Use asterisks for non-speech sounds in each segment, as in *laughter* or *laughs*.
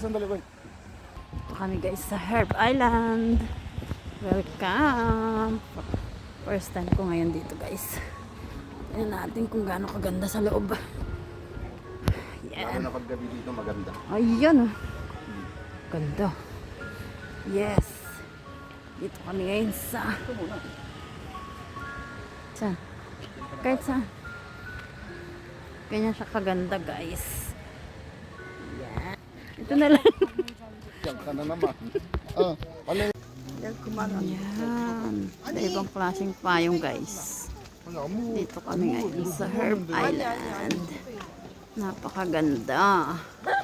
Sandali, wait. Ito kami guys sa Herb Island. Welcome. First time ko ngayon dito guys. Tingnan natin kung gaano kaganda sa loob. Lalo Yan. na paggabi dito maganda. Ayan oh. Ganda. Yes. Dito kami ngayon sa... Saan? Kahit saan. Ganyan siya kaganda guys. Ito na lang. Diyan ka na naman. ah, ano yung... Yan. Iba-ibang klaseng payong guys. Dito kami ngayon sa Herb Island. Napakaganda. Yan.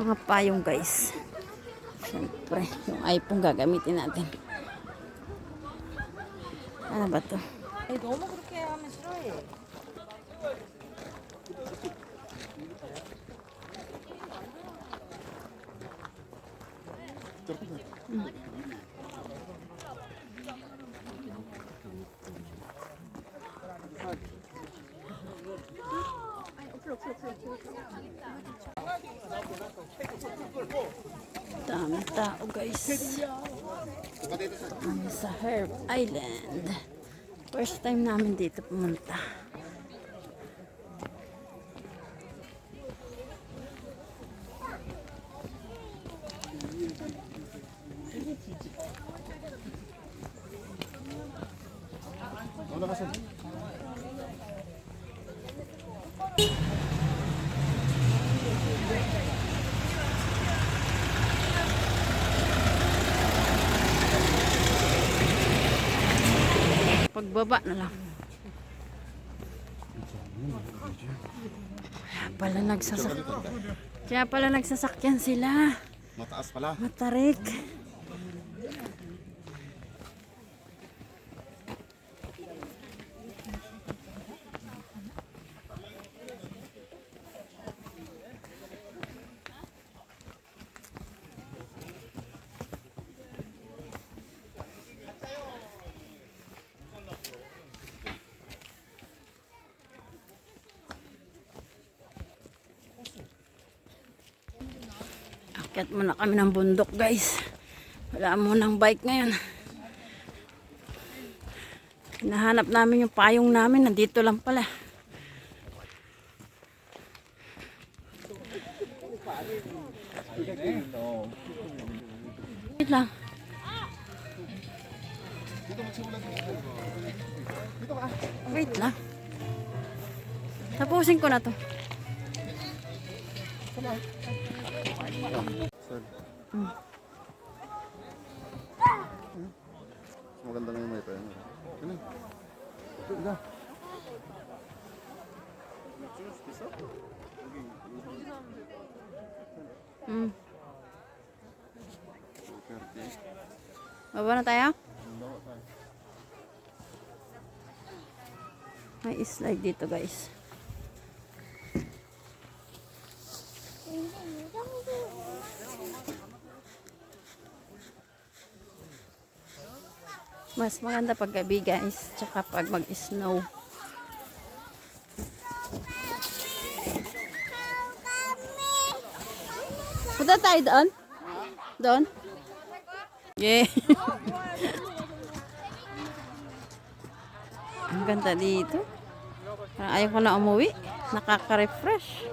Mga payong guys. Siyempre, yung iPhone gagamitin natin. Ano ba to? 아니, 너무 그렇게 하면 싫어해. Tao guys. Kami sa Herb Island. First time namin dito pumunta. Ano kasi? Pagbaba na lang. Kaya pala nagsasak Kaya pala nagsasakyan sila. Mataas pala. Matarik. Akyat muna kami ng bundok guys. Wala mo ng bike ngayon. Hinahanap namin yung payong namin. Nandito lang pala. Wait lang. Wait lang. Tapusin ko na to. Sir. Hmm. Mas maganda ngayon may tayo. Ano? Ito, ito. Hmm. Baba na tayo? May slide dito guys. Mas maganda pag gabi guys. Tsaka pag mag-snow. Punta tayo doon? Doon? Yeah. *laughs* Ang ganda dito. Parang ayaw ko na umuwi. Nakaka-refresh.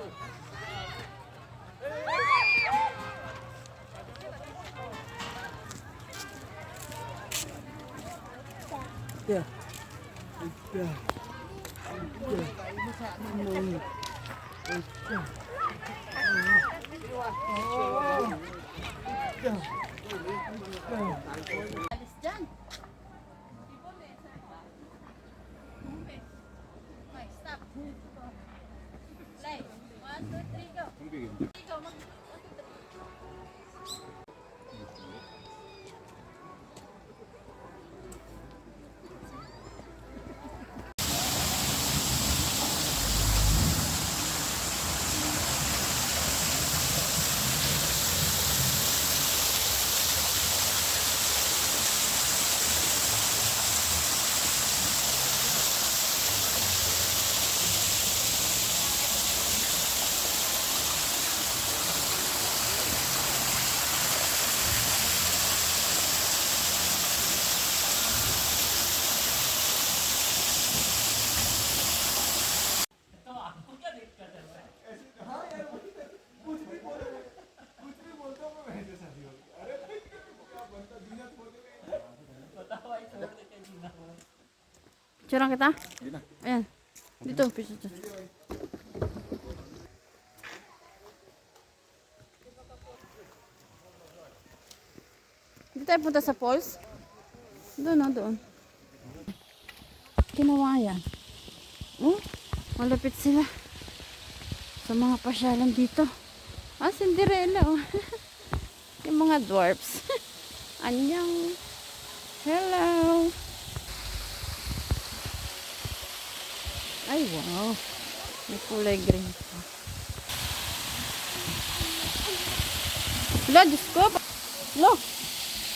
kìa Ôi Picturean kita? Ayan. Dito, picture. Hindi tayo punta sa falls? Doon, oh, doon. Kinawayan. Oh, malapit sila. Sa mga pasyalan dito. Ah, Cinderella, oh. *laughs* Yung mga dwarfs. *laughs* Anyang. Hello. Ay, wow. May kulay green pa. Wala, Diyos ko. Lo,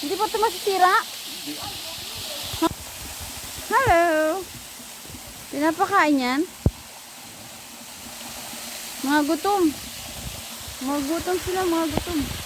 hindi pa ito masisira? Hello. Pinapakain yan? Mga gutom. Mga gutom sila, mga gutom.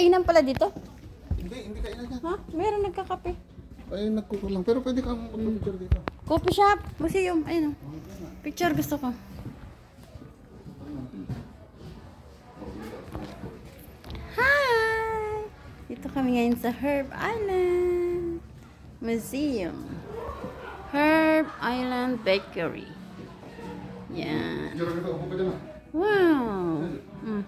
Ainan pala dito? Hindi, hindi kainan yan. Ha? Meron nagkakape. Ay, nagkukulang. Pero pwede kang mag-picture dito. Coffee shop, museum. Ayun oh. Picture gusto ko. Hi! Dito kami ngayon sa Herb Island Museum. Herb Island Bakery. Yan. Ah. Wow! Mm.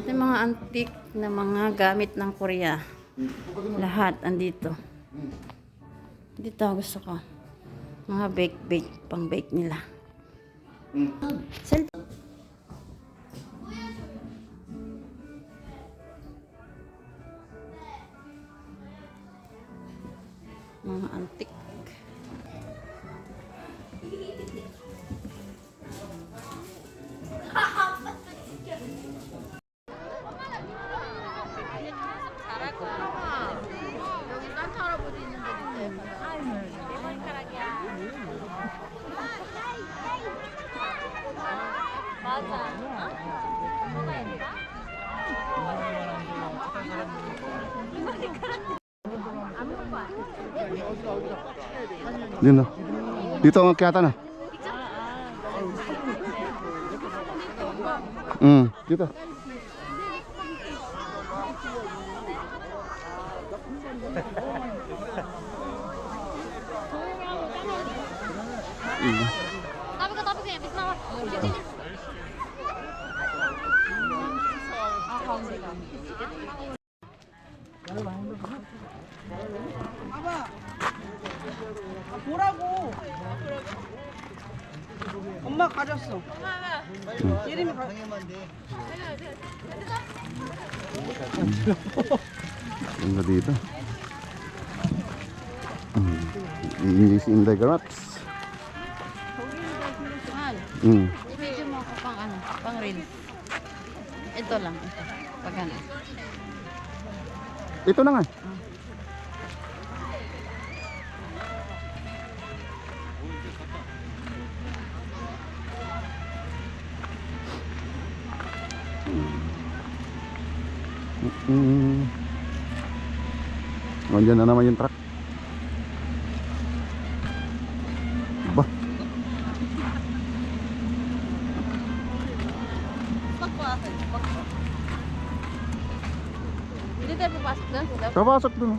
Ito yung mga antique na mga gamit ng Korea. Ah. Lahat andito. Dito gusto ko. Mga bake-bake, pang-bake nila. Hmm. Sel mga antik. Dito. Dito ang akyatan na. Hmm, dito. Tapi ko, tapi ko yan. Bis na ako. 엄마 가졌어. 예림이 가. Ano dito? Hmm. English in the grass. Hmm. I-video mo ako pang ano, pang reels. Ito lang, ito. Pag ano. Ito na nga. Hmm. Nandiyan na naman yung truck. Ba? Hindi tayo papasok doon. Dapat Papasok oh.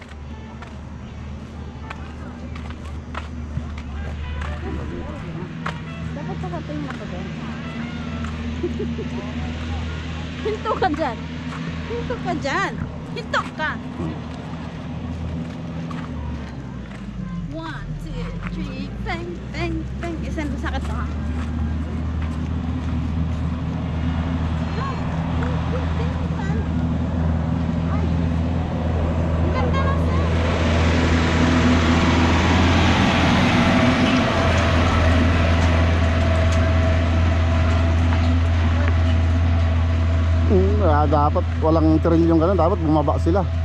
dapat pakatingin ako doon. Hinto ka dyan. Hinto ka dyan. Hinto ka. One, Kaya dapat walang trilyon ganun, dapat bumaba sila. Yung.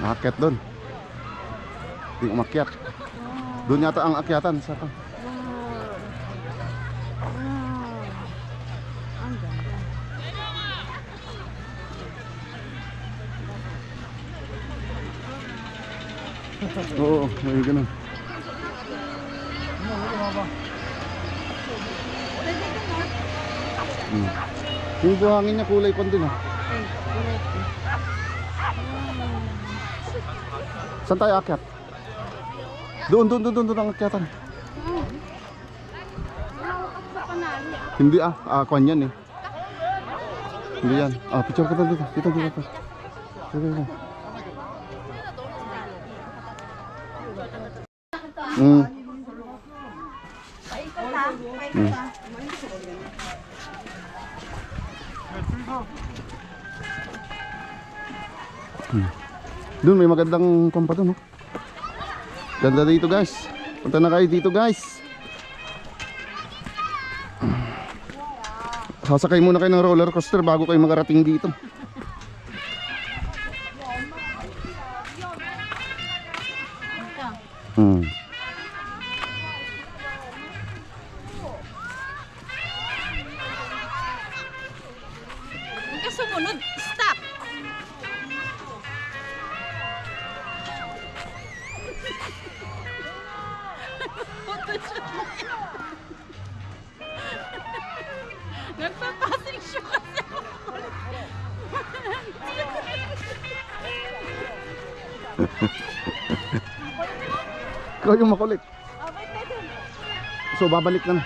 Nakakyat doon. Hindi umakyat. Doon yata ang akyatan. Sa Oo, may ganun. Hmm. Yung buhangin niya kulay kon din ah. Saan tayo akyat? Doon, doon, doon, doon, doon ang akyatan. Hindi ah, ah, kwan yan eh. Hindi yan. Ah, picture kita dito. Dito, dito, dito. Dito, Mm. Mm. Hmm. Doon may magandang pampa doon, oh. Ganda dito, guys. Punta na kayo dito, guys. Sasakay muna kayo ng roller coaster bago kayo makarating dito. Nagpapasing siya kasi ako. Ikaw yung makulit. So babalik na.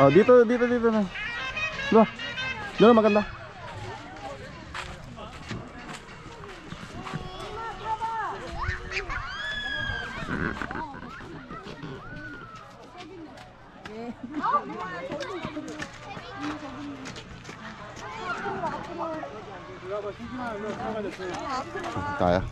Oh, dito, dito, dito na. Diba? Diba maganda? Kaya.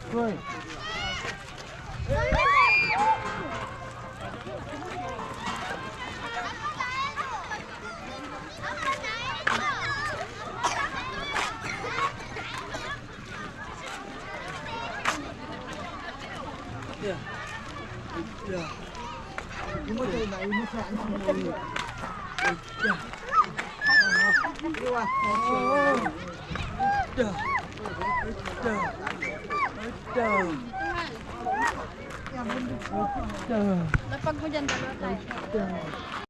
Lapag mo dyan, dalawa tayo.